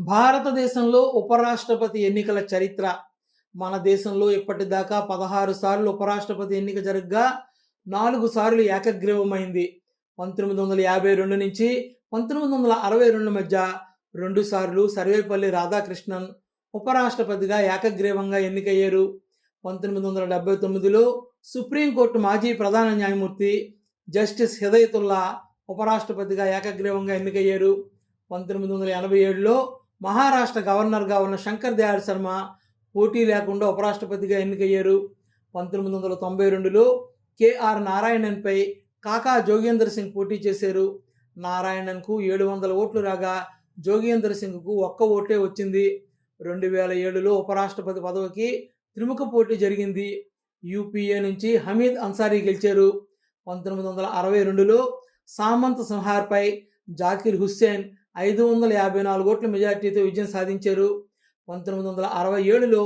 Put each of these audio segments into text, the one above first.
భారతదేశంలో ఉపరాష్ట్రపతి ఎన్నికల చరిత్ర. మన దేశంలో ఇప్పటిదాకా పదహారు సార్లు ఉపరాష్ట్రపతి ఎన్నిక జరగగా నాలుగు సార్లు ఏకగ్రీవమైంది. పంతొమ్మిది వందల యాభై రెండు నుంచి పంతొమ్మిది వందల అరవై రెండు మధ్య రెండు సార్లు సర్వేపల్లి రాధాకృష్ణన్ ఉపరాష్ట్రపతిగా ఏకగ్రీవంగా ఎన్నికయ్యారు. పంతొమ్మిది వందల డెబ్బై తొమ్మిదిలో సుప్రీంకోర్టు మాజీ ప్రధాన న్యాయమూర్తి జస్టిస్ హిదయతుల్లా ఉపరాష్ట్రపతిగా ఏకగ్రీవంగా ఎన్నికయ్యారు. పంతొమ్మిది వందల ఎనభై ఏడులో మహారాష్ట్ర గవర్నర్గా ఉన్న శంకర్ దయాళ్ శర్మ పోటీ లేకుండా ఉపరాష్ట్రపతిగా ఎన్నికయ్యారు. పంతొమ్మిది వందల తొంభై రెండులో కేఆర్ నారాయణన్పై కాకా జోగేందర్ సింగ్ పోటీ చేశారు. నారాయణన్కు ఏడు వందల ఓట్లు రాగా జోగేందర్ సింగ్కు ఒక్క ఓటే వచ్చింది. రెండు వేల ఏడులో ఉపరాష్ట్రపతి పదవికి త్రిముఖ పోటీ జరిగింది. యూపీఏ నుంచి హమీద్ అన్సారీ గెలిచారు. పంతొమ్మిది వందల అరవై రెండులో సామంత్ సంహార్పై జాకిర్ హుస్సేన్ ఐదు వందల యాభై నాలుగు ఓట్ల మెజార్టీతో విజయం సాధించారు. పంతొమ్మిది వందల అరవై ఏడులో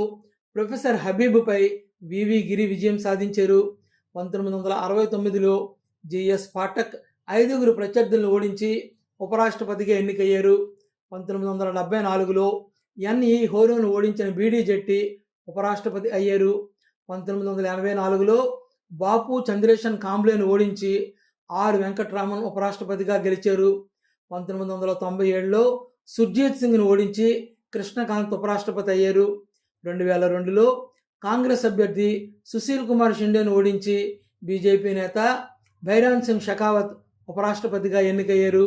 ప్రొఫెసర్ హబీబ్పై వివి గిరి విజయం సాధించారు. పంతొమ్మిది వందల అరవై తొమ్మిదిలో జిఎస్ పాఠక్ ఐదుగురు ప్రత్యర్థులను ఓడించి ఉపరాష్ట్రపతిగా ఎన్నికయ్యారు. పంతొమ్మిది వందల డెబ్బై నాలుగులో ఎన్ఈ హోరోను ఓడించిన బీడీ జట్టి ఉపరాష్ట్రపతి అయ్యారు. పంతొమ్మిది వందల ఎనభై నాలుగులో బాపు చంద్రేషన్ కాంబ్లేను ఓడించి ఆర్ వెంకట్రామన్ ఉపరాష్ట్రపతిగా గెలిచారు. పంతొమ్మిది వందల తొంభై ఏడులో సుర్జీత్ సింగ్ను ఓడించి కృష్ణకాంత్ ఉపరాష్ట్రపతి అయ్యారు. రెండు వేల రెండులో కాంగ్రెస్ అభ్యర్థి సుశీల్ కుమార్ షిండేను ఓడించి బీజేపీ నేత భైరాన్ సింగ్ షెకావత్ ఉపరాష్ట్రపతిగా ఎన్నికయ్యారు.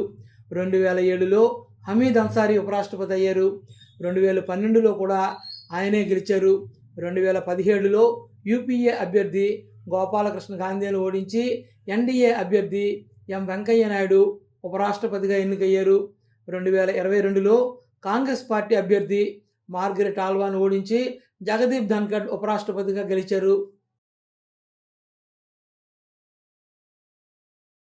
రెండు వేల ఏడులో హమీద్ అన్సారీ ఉపరాష్ట్రపతి అయ్యారు. రెండు వేల పన్నెండులో కూడా ఆయనే గెలిచారు. రెండు వేల పదిహేడులో యూపీఏ అభ్యర్థి గోపాలకృష్ణ గాంధీని ఓడించి ఎన్డీఏ అభ్యర్థి ఎం వెంకయ్య నాయుడు ఉపరాష్ట్రపతిగా ఎన్నికయ్యారు. రెండు వేల ఇరవై రెండులో కాంగ్రెస్ పార్టీ అభ్యర్థి మార్గరెట్ ఆల్వాను ఓడించి జగదీప్ ధన్కడ్ ఉపరాష్ట్రపతిగా గెలిచారు.